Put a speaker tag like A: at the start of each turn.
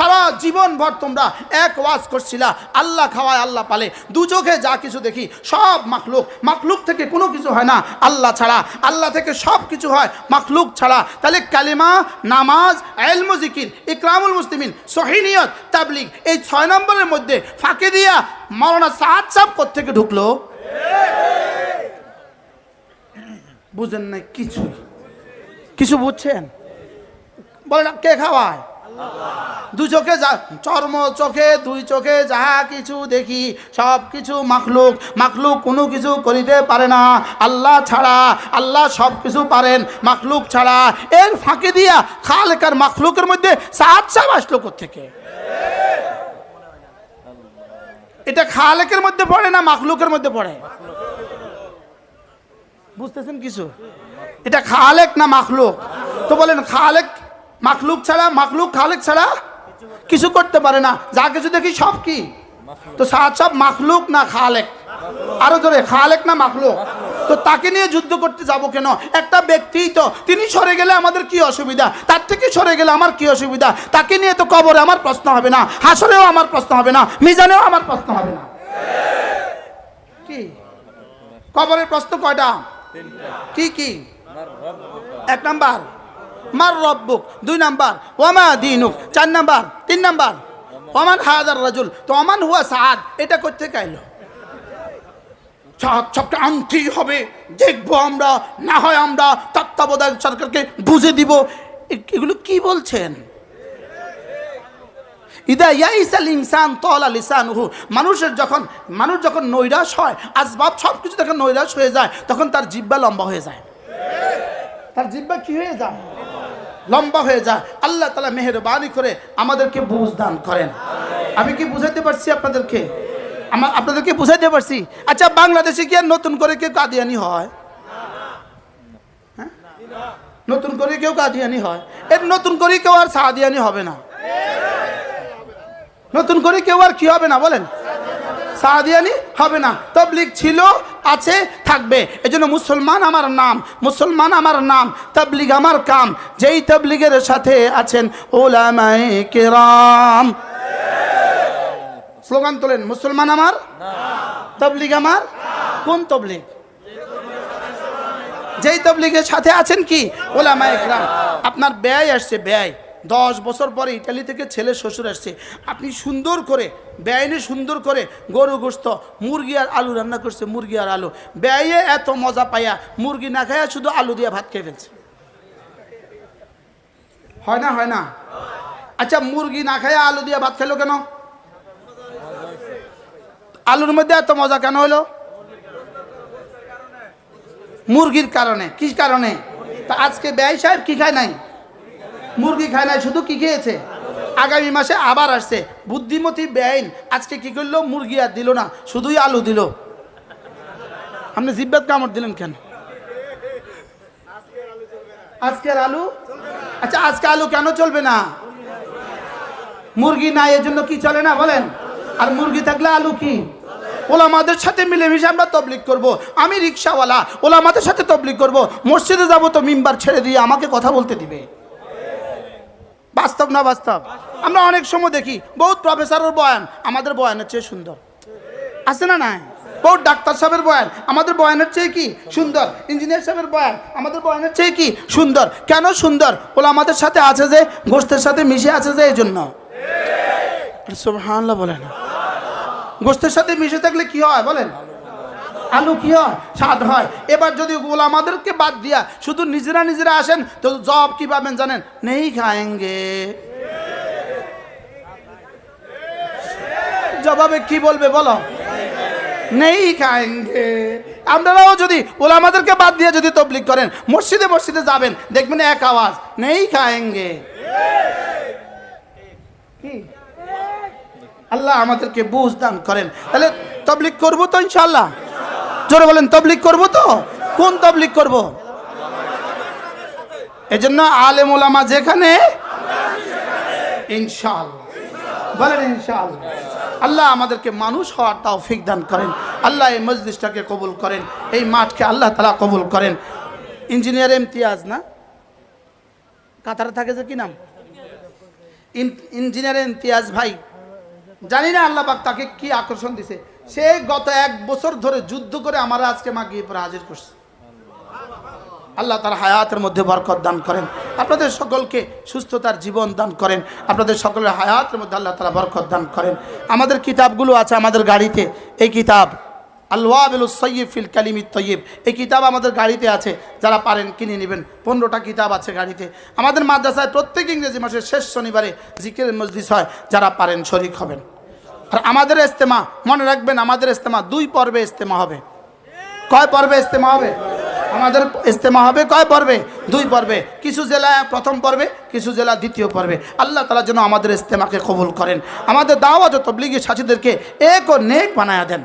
A: সারা জীবন ভর তোমরা এক ওয়াজ করছিলা। আল্লাহ খাওয়ায় আল্লাহ পালে। দু চোখে যা কিছু দেখি, সব মাখলুক। মাখলুক থেকে কোনো কিছু হয় না। আল্লাহ ছাড়া। আল্লাহ থেকে সব কিছু হয়। মাখলুক ছাড়া। তাহলে কালিমা, নামাজ এলমু জিকির, ইকরামুল মুসলিমিন সহিনিয়ত তাবলিগ, এই ছয় নম্বরের মধ্যে ফাঁকে দিয়া মরনা সাত সাপ থেকে ঢুকলো? বুঝেন না কিছু কিছু বুঝছেন? বলেন, কে খাওয়ায়? দু চোখে চর্ম চোখে, দুই চোখে যাহা কিছু দেখি, সব কিছু মাখলুক মাখলুক কোনো কিছু করিতে পারে না। আল্লাহ ছাড়া, আল্লাহ সব কিছু পারেন, মাখলুক ছাড়া। এর ফাঁকে দিয়া খালেকার মাখলুকের মধ্যে সাত সাপ আসলো থেকে এটা খালেকের মধ্যে পড়ে না মাখলুকের মধ্যে পড়ে? বুঝতেছেন কিছু? এটা খালেক না মাখলুক? তো বলেন, খালেক মাখলুক ছাড়া, মাখলুক খালেক ছাড়া কিছু করতে পারে না। যা কিছু দেখি সব কি? তো সাত সব মাখলুক না খালেক? আরও ধরে খালেক না মাখলুক? তো তাকে নিয়ে যুদ্ধ করতে যাব কেন? একটা ব্যক্তিই তো, তিনি সরে গেলে আমাদের কি অসুবিধা? তার থেকে সরে গেলে আমার কি অসুবিধা? তাকে নিয়ে তো কবরে আমার প্রশ্ন হবে না, হাসরেও আমার প্রশ্ন হবে না, মিজানেও আমার প্রশ্ন হবে না। কি? কবরের প্রশ্ন কয়টা? কি কি? এক নাম্বার। মার রব্বুক? দুই নাম্বার ওমা দিনুক? চার নাম্বার, তিন নাম্বার? ওমান হাজার রাজুল? তো অমান হুয়া সাদ এটা করতে কাইলো সবটা আনতেই হবে, দেখব আমরা, না হয় আমরা তত্ত্বাবধায়ক সরকারকে বুঝে দিব। এগুলো কি বলছেন? ইদা ইয়াইসাল ইনসান তলা লিসানুহু। মানুষের যখন মানুষ যখন নৈরাশ হয়, আসবাব সব কিছু যখন নৈরাশ হয়ে যায়, তখন তার জিব্বা লম্বা হয়ে যায়। তার জিব্বা কি হয়ে যায়? লম্বা হয়ে যায়। আল্লাহ তালা মেহরবানি করে আমাদেরকে বুঝ দান করেন। আমি কি বুঝাইতে পারছি আপনাদেরকে? আমার আপনাদেরকে বুঝাইতে পারছি? আচ্ছা বাংলাদেশে কি আর নতুন করে কেউ কাদিয়ানি হয়? হ্যাঁ? নতুন করে কেউ কাদিয়ানি হয়? এর নতুন করে কেউ আর সাদিয়ানি হবে না। নতুন করে কেউ আর কি হবে না, বলেন। সাদিয়ানি হবে না। তবলিগ ছিল, আছে, থাকবে। এজন্য মুসলমান আমার নাম, মুসলমান আমার নাম, তবলিগ আমার কাম। যেই তবলিগের সাথে আছেন ওলামায়ে কেরাম। স্লোগান তোলেন, মুসলমান আমার? তবলিগ আমার? কোন তবলিগ? যেই তবলিগের সাথে আছেন কি? ওলামায়ে কেরাম। আপনার ব্যয় আসছে, ব্যয়। দশ বছর পরে ইটালি থেকে ছেলে শ্বশুর আসছে। আপনি সুন্দর করে ব্যয়নে সুন্দর করে গরু গোস্ত মুরগি আর আলু রান্না করছে, মুরগি আর আলু। ব্যয়ে এত মজা পাইয়া মুরগি না খাইয়া শুধু আলু দিয়ে ভাত খেয়ে ফেলছে। হয় না হয় না? আচ্ছা মুরগি না খাইয়া আলু দিয়ে ভাত খেলো কেন? আলুর মধ্যে এত মজা কেন হলো? মুরগির কারণে কি কারণে? তা আজকে ব্যয় সাহেব কি খায় নাই? মুরগি খায় নাই, শুধু কি খেয়েছে? আগামী মাসে আবার আসছে। বুদ্ধিমতী ব্যয়ন আজকে কি করল? মুরগি আর দিল না, শুধুই আলু দিল। আপনি জিব্বাত কামড় দিলেন কেন? আজকের আলু? আচ্ছা আজকে আলু কেন চলবে না? মুরগি নাই এর জন্য কি চলে না, বলেন? আর মুরগি থাকলে আলু কি? ওলামাদের সাথে মিলেমিশে আমরা তবলিক করব। আমি রিক্সাওয়ালা, ওলামাদের সাথে তবলিক করব। মসজিদে যাব তো মিম্বার ছেড়ে দিয়ে আমাকে কথা বলতে দিবে। বাস্তব না বাস্তব? আমরা অনেক সময় দেখি, বহুত প্রফেসরের বয়ান, আমাদের বয়ানের চেয়ে সুন্দর। আছে না নাই? বহুত ডাক্তার সাহেবের বয়ান, আমাদের বয়ানের চেয়ে কি সুন্দর? ইঞ্জিনিয়ার সাহেবের বয়ান, আমাদের বয়ানের চেয়ে কি সুন্দর? কেন সুন্দর? ওলা আমাদের সাথে আছে যে, গোষ্ঠের সাথে মিশে আছে যে এই জন্য সুবহানাল্লাহ বলেন। গোষ্ঠের সাথে মিশে থাকলে কি হয় বলেন? আলু কি হয় স্বাদ হয়। এবার যদি ওগুলো আমাদেরকে বাদ দিয়া শুধু নিজেরা নিজেরা আসেন, তো জব কি পাবেন জানেন? নেই খায়েঙ্গে। জবাবে কি বলবে বলো? নেই খায়েঙ্গে। আপনারাও যদি ওলা আমাদেরকে বাদ দিয়ে যদি তবলিক করেন, মসজিদে মসজিদে যাবেন, দেখবেন এক আওয়াজ, নেই খায়েঙ্গে। কি? আল্লাহ আমাদেরকে বুঝ দান করেন। তাহলে তবলিক করব তো ইনশাল্লাহ জোরে বলেন তবলিক করব তো? কোন তবলিক করব? এজন্য আলেম ওলামা যেখানে, ইনশাআল্লাহ। বলেন, ইনশাআল্লাহ। আল্লাহ আমাদেরকে মানুষ হওয়ার তৌফিক দান করেন। আল্লাহ এই মজলিসটাকে কবুল করেন। এই মাঠকে আল্লাহ তালা কবুল করেন। ইঞ্জিনিয়ার ইমতিয়াজ না? কাতারে থাকে যে কি নাম? ইঞ্জিনিয়ার ইমতিয়াজ ভাই। জানি না আল্লাহ পাক তাকে কি আকর্ষণ দিছে। সে গত এক বছর ধরে যুদ্ধ করে আমার আজকে মা গিয়ে পরে হাজির করছে। আল্লাহ তার হায়াতের মধ্যে বরকত দান করেন। আপনাদের সকলকে সুস্থতার জীবন দান করেন। আপনাদের সকলের হায়াতের মধ্যে আল্লাহ তালা বরকত দান করেন। আমাদের কিতাবগুলো আছে আমাদের গাড়িতে। এই কিতাব আল্লাবিল সৈয়ব ফিল কালিমি তৈয়ব। এই কিতাব আমাদের গাড়িতে আছে। যারা পারেন কিনে নেবেন। পনেরোটা কিতাব আছে গাড়িতে। আমাদের মাদ্রাসায় প্রত্যেক ইংরেজি মাসের শেষ শনিবারে জিকিরের মজলিস হয়। যারা পারেন শরিক হবেন। আর আমাদের ইস্তেমা, মনে রাখবেন আমাদের ইস্তেমা দুই পর্বে ইস্তেমা হবে। কয় পর্বে ইস্তেমা হবে? আমাদের ইস্তেমা হবে কয় পর্বে? দুই পর্বে। কিছু জেলা প্রথম পর্বে, কিছু জেলা দ্বিতীয় পর্বে। আল্লাহ তালা যেন আমাদের ইস্তেমাকে কবুল করেন। আমাদের দাওয়াত তবলিগি সাথীদেরকে এক ও নেক বানায়া দেন।